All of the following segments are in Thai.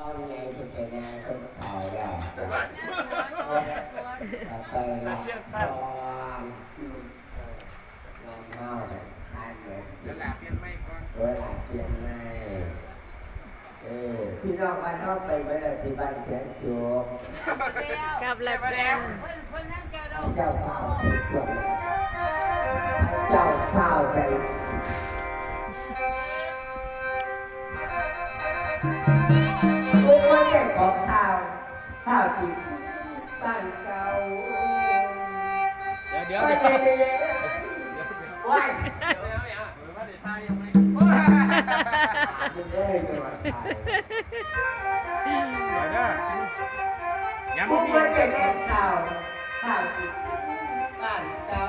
เอาไงคุณเป็นนายคนเก่าแล้วไปละตอนนำเมาทานเหมือนเดี๋ยวหลาเปลี่ยนไม่ก่อนเวลาเปลี่ยนไม่เอพี่น้องบ้านนอกไปเวลาที่บ้านเสียงจูกลับแล้วจ้าเจ้าข้าวเจ้าข้าวใจทุกาวที่บ้านเก่าเดี๋ยวเดี๋ยวได้ว้ายว่าเดี๋ยวทายยังไม่คุณได้จังหวัดไทยเดี๋ยวเด้อยังทุไม่กมีคนได้ของข้าวข้าวที่บ้านเก่า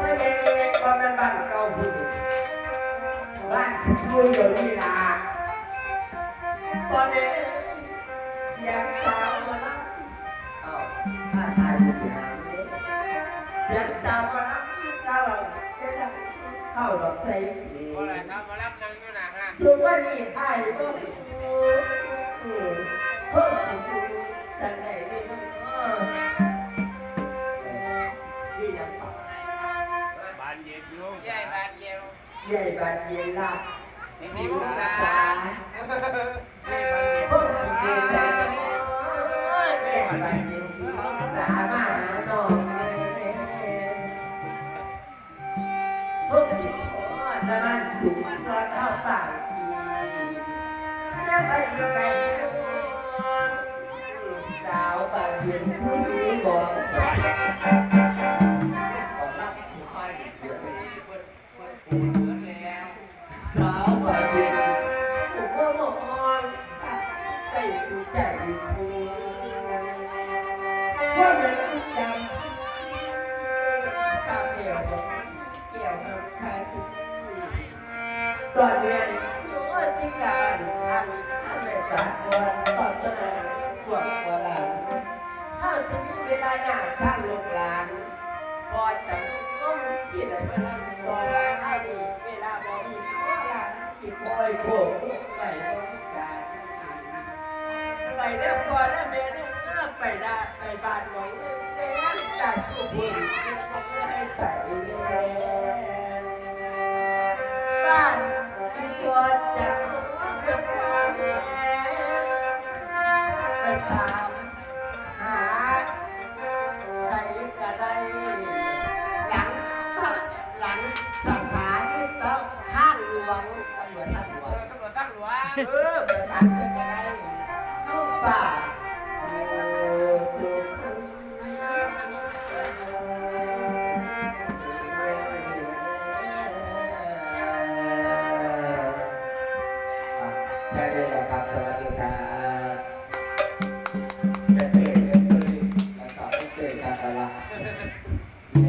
ไม่ได้ว่าเป็นบ้านเก่าพุ่นบ้านที่อยู่เดี๋ยวนี้นะ เข้าดอกใส่โอ้ยครับมารับนั่งอยู่หน้าห้างทุกวันนี้ไอ้ก็เออเพิ่มสูงจังไหนดีมั้งที่ยังต่อบานเย็นอยู่ใหญ่บาดเย็วใหญ่บานเย็นลาบสี่องศาเตะมันถูกพอเข้าปากทีแล้วไปไปสาวบานเย็นผู้นี้บอกสาวบาเย็นผมว่ามองใจกูใจกูว่ามันจำ ตอนเรียนรู้ที่การอันในสากลตอนนั้นพวกโบราณถ้าถึงเวลาหน้าข้างลูกหลานพอจับก้มที่ไหนมาแล้วรอว่าให้ดีเวลาบอกมีโคราที่คอยโคกไปบริการไปเด้อพอเด้อแม่เด้อไปได้ไปบ้านของแม่จ่ายทุกคนให้ใส่บ้ ไปตามหาใครก็ได้หลังหลังสถานีต้องข้างหลวงตำรวจทางหลวเองตำรวจตั้งหลวงเออประธานก็ได้ลูกป่าแค่นี้แหละครับ